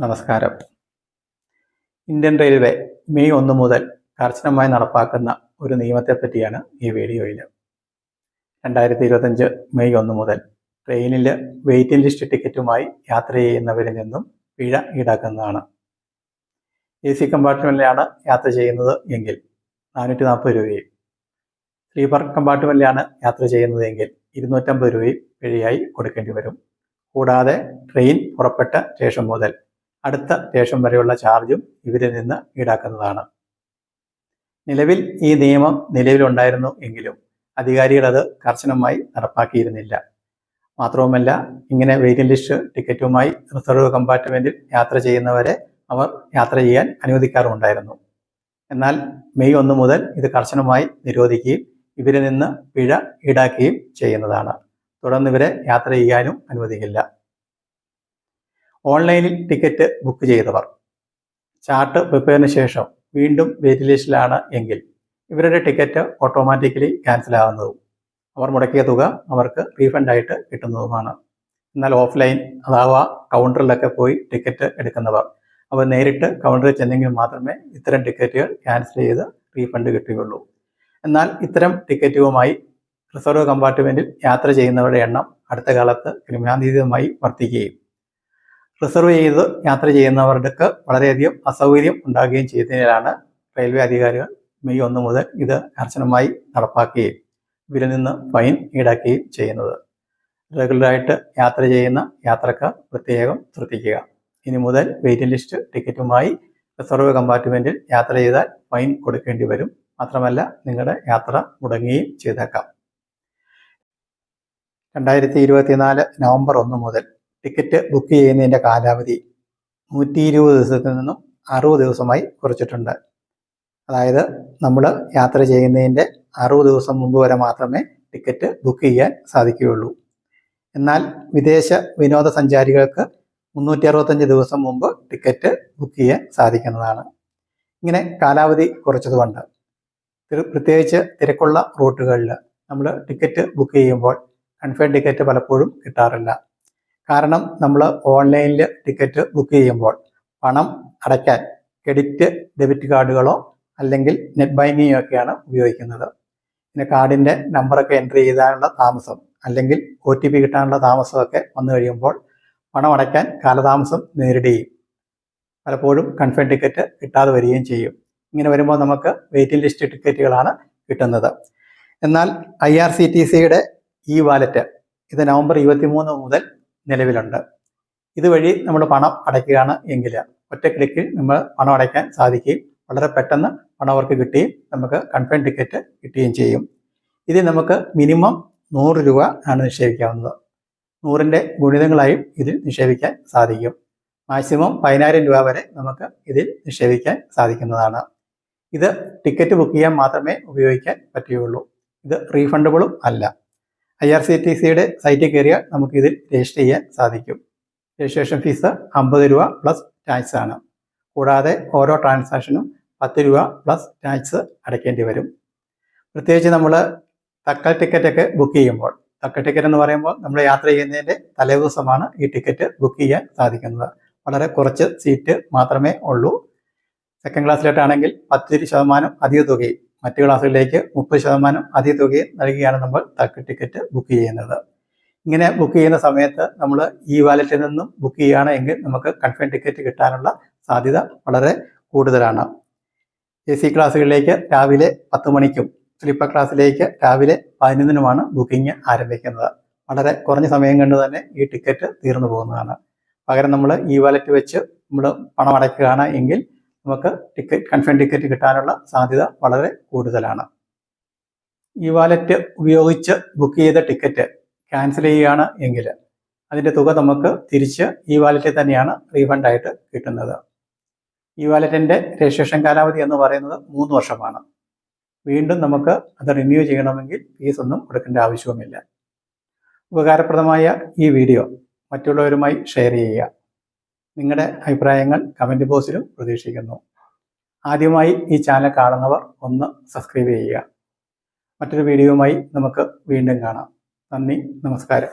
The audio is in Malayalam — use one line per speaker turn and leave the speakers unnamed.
നമസ്കാരം. ഇന്ത്യൻ റെയിൽവേ മെയ് ഒന്ന് മുതൽ കർശനമായി നടപ്പാക്കുന്ന ഒരു നിയമത്തെ പറ്റിയാണ് ഈ വീഡിയോയിൽ. രണ്ടായിരത്തി ഇരുപത്തഞ്ച് മെയ് ഒന്ന് മുതൽ ട്രെയിനിൽ വെയിറ്റിംഗ് ലിസ്റ്റ് ടിക്കറ്റുമായി യാത്ര ചെയ്യുന്നവരിൽ നിന്നും പിഴ ഈടാക്കുന്നതാണ്. എ സി കമ്പാർട്ട്മെന്റിലാണ് യാത്ര ചെയ്യുന്നത് എങ്കിൽ നാനൂറ്റി നാൽപ്പത് രൂപയും സ്ലീപ്പർ കമ്പാർട്ട്മെന്റിലാണ് യാത്ര ചെയ്യുന്നതെങ്കിൽ ഇരുന്നൂറ്റമ്പത് രൂപയും പിഴയായി കൊടുക്കേണ്ടി വരും. കൂടാതെ ട്രെയിൻ പുറപ്പെട്ട ശേഷം മുതൽ അടുത്ത സ്റ്റേഷൻ വരെയുള്ള ചാർജും ഇവരിൽ നിന്ന് ഈടാക്കുന്നതാണ്. നിലവിൽ ഈ നിയമം നിലവിലുണ്ടായിരുന്നു എങ്കിലും അധികാരികൾ അത് കർശനമായി നടപ്പാക്കിയിരുന്നില്ല. മാത്രവുമല്ല ഇങ്ങനെ വെയിറ്റിംഗ് ലിസ്റ്റ് ടിക്കറ്റുമായി റിസർവ് കമ്പാർട്ട്മെന്റിൽ യാത്ര ചെയ്യുന്നവരെ അവർ യാത്ര ചെയ്യാൻ അനുവദിക്കാറുണ്ടായിരുന്നു എന്നാൽ മെയ് ഒന്ന് മുതൽ ഇത് കർശനമായി നിരോധിക്കുകയും ഇവരിൽ നിന്ന് പിഴ ഈടാക്കുകയും ചെയ്യുന്നതാണ്. തുടർന്ന് ഇവരെ യാത്ര ചെയ്യാനും അനുവദിക്കില്ല. ഓൺലൈനിൽ ടിക്കറ്റ് ബുക്ക് ചെയ്തവർ. ചാർട്ട് വെപ്പതിന് ശേഷം വീണ്ടും വെയിറ്റ് ലിസ്റ്റിലാണ് എങ്കിൽ ഇവരുടെ ടിക്കറ്റ് ഓട്ടോമാറ്റിക്കലി ക്യാൻസൽ ആകുന്നതും അവർ മുടക്കിയ തുക അവർക്ക് റീഫണ്ടായിട്ട് കിട്ടുന്നതുമാണ്. എന്നാൽ ഓഫ്ലൈൻ അഥവാ കൗണ്ടറിലൊക്കെ പോയി ടിക്കറ്റ് എടുക്കുന്നവർ അവർ നേരിട്ട് കൗണ്ടറിൽ ചെന്നെങ്കിൽ മാത്രമേ ഇത്തരം ടിക്കറ്റുകൾ ക്യാൻസൽ ചെയ്ത് റീഫണ്ട് കിട്ടുകയുള്ളൂ. എന്നാൽ ഇത്തരം ടിക്കറ്റുകളുമായി റിസർവ് കമ്പാർട്ട്മെന്റിൽ യാത്ര ചെയ്യുന്നവരുടെ എണ്ണം അടുത്ത കാലത്ത് ക്രിമിനാതീതമായി വർദ്ധിക്കുകയും റിസർവ് ചെയ്ത് യാത്ര ചെയ്യുന്നവർക്ക് വളരെയധികം അസൗകര്യം ഉണ്ടാകുകയും ചെയ്തതിനാലാണ് റെയിൽവേ അധികാരികൾ മെയ് ഒന്ന് മുതൽ ഇത് കർശനമായി നടപ്പാക്കുകയും ഇവരിൽ നിന്ന് ഫൈൻ ഈടാക്കുകയും ചെയ്യുന്നത്. റെഗുലറായിട്ട് യാത്ര ചെയ്യുന്ന യാത്രക്കാർ പ്രത്യേകം ശ്രദ്ധിക്കുക. ഇനി മുതൽ വെയിറ്റിംഗ് ലിസ്റ്റ് ടിക്കറ്റുമായി റിസർവ് കമ്പാർട്ട്മെന്റിൽ യാത്ര ചെയ്താൽ ഫൈൻ കൊടുക്കേണ്ടി വരും. മാത്രമല്ല നിങ്ങളുടെ യാത്ര മുടങ്ങുകയും ചെയ്തേക്കാം. രണ്ടായിരത്തി ഇരുപത്തിനാല് നവംബർ ഒന്ന് മുതൽ ടിക്കറ്റ് ബുക്ക് ചെയ്യുന്നതിന്റെ കാലാവധി നൂറ്റി ഇരുപത് ദിവസത്തിൽ നിന്നും അറുപത് ദിവസമായി കുറച്ചിട്ടുണ്ട്. അതായത് നമ്മൾ യാത്ര ചെയ്യുന്നതിന്റെ അറുപത് ദിവസം മുമ്പ് വരെ മാത്രമേ ടിക്കറ്റ് ബുക്ക് ചെയ്യാൻ സാധിക്കുകയുള്ളൂ. എന്നാൽ വിദേശ വിനോദസഞ്ചാരികൾക്ക് മുന്നൂറ്റി അറുപത്തഞ്ച് ദിവസം മുമ്പ് ടിക്കറ്റ് ബുക്ക് ചെയ്യാൻ സാധിക്കുന്നതാണ്. ഇങ്ങനെ കാലാവധി കുറച്ചതുകൊണ്ട്. പ്രത്യേകിച്ച് തിരക്കുള്ള റൂട്ടുകളിൽ നമ്മൾ ടിക്കറ്റ് ബുക്ക് ചെയ്യുമ്പോൾ കൺഫേം ടിക്കറ്റ് പലപ്പോഴും കിട്ടാറില്ല. കാരണം നമ്മൾ ഓൺലൈനിൽ ടിക്കറ്റ് ബുക്ക് ചെയ്യുമ്പോൾ പണം അടയ്ക്കാൻ ക്രെഡിറ്റ് ഡെബിറ്റ് കാർഡുകളോ അല്ലെങ്കിൽ നെറ്റ് ബാങ്കിങ്ങോ ഒക്കെയാണ് ഉപയോഗിക്കുന്നത്. പിന്നെ കാർഡിന്റെ നമ്പറൊക്കെ എൻട്രി ചെയ്താനുള്ള താമസം അല്ലെങ്കിൽ ഒ ടി പി കിട്ടാനുള്ള താമസമൊക്കെ വന്നു കഴിയുമ്പോൾ പണം അടയ്ക്കാൻ കാലതാമസം നേരിടുകയും പലപ്പോഴും കൺഫേം ടിക്കറ്റ് കിട്ടാതെ വരികയും ചെയ്യും. ഇങ്ങനെ വരുമ്പോൾ നമുക്ക് വെയിറ്റിംഗ് ലിസ്റ്റ് ടിക്കറ്റുകളാണ് കിട്ടുന്നത്. എന്നാൽ ഐ ആർ സി ടി സിയുടെ ഇ വാലറ്റ് ഇത് നവംബർ ഇരുപത്തി മൂന്ന് മുതൽ നിലവിലുണ്ട്. ഇതുവഴി നമ്മൾ പണം അടയ്ക്കുകയാണ് എങ്കിൽ ഒറ്റ ക്ലിക്കിൽ നമ്മൾ പണം അടയ്ക്കാൻ സാധിക്കുകയും വളരെ പെട്ടെന്ന് പണം അവർക്ക് കിട്ടുകയും നമുക്ക് കൺഫേം ടിക്കറ്റ് കിട്ടുകയും ചെയ്യും. ഇത് നമുക്ക് മിനിമം നൂറ് രൂപ ആണ് നിക്ഷേപിക്കാവുന്നത്. നൂറിന്റെ ഗുണിതങ്ങളായും ഇതിൽ നിക്ഷേപിക്കാൻ സാധിക്കും. മാക്സിമം പതിനായിരം രൂപ വരെ നമുക്ക് ഇതിൽ നിക്ഷേപിക്കാൻ സാധിക്കുന്നതാണ്. ഇത് ടിക്കറ്റ് ബുക്ക് ചെയ്യാൻ മാത്രമേ ഉപയോഗിക്കാൻ പറ്റുകയുള്ളൂ. ഇത് റീഫണ്ടബിളും അല്ല. ഐ ആർ സി ടി സിയുടെ സൈറ്റിൽ കയറിയാൽ നമുക്ക് ഇതിൽ രജിസ്റ്റർ ചെയ്യാൻ സാധിക്കും. രജിസ്ട്രേഷൻ ഫീസ് അമ്പത് രൂപ പ്ലസ് ടാക്സ് ആണ്. കൂടാതെ ഓരോ ട്രാൻസാക്ഷനും പത്ത് രൂപ പ്ലസ് ടാക്സ് അടയ്ക്കേണ്ടി വരും. പ്രത്യേകിച്ച് നമ്മൾ തക്കൽ ടിക്കറ്റൊക്കെ ബുക്ക് ചെയ്യുമ്പോൾ തക്കൽ ടിക്കറ്റ് എന്ന് പറയുമ്പോൾ നമ്മൾ യാത്ര ചെയ്യുന്നതിന്റെ തലേദിവസമാണ് ഈ ടിക്കറ്റ് ബുക്ക് ചെയ്യാൻ സാധിക്കുന്നത്. വളരെ കുറച്ച് സീറ്റ് മാത്രമേ ഉള്ളൂ. സെക്കൻഡ് ക്ലാസ്സിലോട്ടാണെങ്കിൽ പത്ത് ശതമാനം അധിക തുകയും മറ്റ് ക്ലാസ്സുകളിലേക്ക് മുപ്പത് ശതമാനം അധിക തുകയും നൽകിയാണ് നമ്മൾ തക്ക് ടിക്കറ്റ് ബുക്ക് ചെയ്യുന്നത്. ഇങ്ങനെ ബുക്ക് ചെയ്യുന്ന സമയത്ത് നമ്മൾ ഈ വാലറ്റിൽ നിന്നും ബുക്ക് ചെയ്യുകയാണെങ്കിൽ നമുക്ക് കൺഫേം ടിക്കറ്റ് കിട്ടാനുള്ള സാധ്യത വളരെ കൂടുതലാണ്. എ സി ക്ലാസ്സുകളിലേക്ക് രാവിലെ പത്ത് മണിക്കും സ്ലീപ്പർ ക്ലാസ്സിലേക്ക് രാവിലെ പതിനൊന്നിനുമാണ് ബുക്കിംഗ് ആരംഭിക്കുന്നത്. വളരെ കുറഞ്ഞ സമയം കൊണ്ട് തന്നെ ഈ ടിക്കറ്റ് തീർന്നു പോകുന്നതാണ്. പകരം നമ്മൾ ഈ വാലറ്റ് വെച്ച് നമ്മൾ പണം അടയ്ക്കുകയാണ് എങ്കിൽ നമുക്ക് ടിക്കറ്റ് കൺഫേം ടിക്കറ്റ് കിട്ടാനുള്ള സാധ്യത വളരെ കൂടുതലാണ്. ഈ വാലറ്റ് ഉപയോഗിച്ച് ബുക്ക് ചെയ്ത ടിക്കറ്റ് ക്യാൻസൽ ചെയ്യുകയാണ് എങ്കിൽ അതിന്റെ തുക നമുക്ക് തിരിച്ച് ഈ വാലറ്റിൽ തന്നെയാണ് റീഫണ്ട് ആയിട്ട് കിട്ടുന്നത്. ഈ വാലറ്റിന്റെ രജിസ്ട്രേഷൻ കാലാവധി എന്ന് പറയുന്നത് മൂന്ന് വർഷമാണ്. വീണ്ടും നമുക്ക് അത് റിന്യൂ ചെയ്യണമെങ്കിൽ ഫീസ് ഒന്നും കൊടുക്കേണ്ട ആവശ്യവുമില്ല. ഉപകാരപ്രദമായ ഈ വീഡിയോ മറ്റുള്ളവരുമായി ഷെയർ ചെയ്യുക. നിങ്ങളുടെ അഭിപ്രായങ്ങൾ കമന്റ് ബോക്സിലും പ്രതീക്ഷിക്കുന്നു. ആദ്യമായി ഈ ചാനൽ കാണുന്നവർ ഒന്ന് സബ്സ്ക്രൈബ് ചെയ്യുക. മറ്റൊരു വീഡിയോയുമായി നമുക്ക് വീണ്ടും കാണാം. നന്ദി നമസ്കാരം.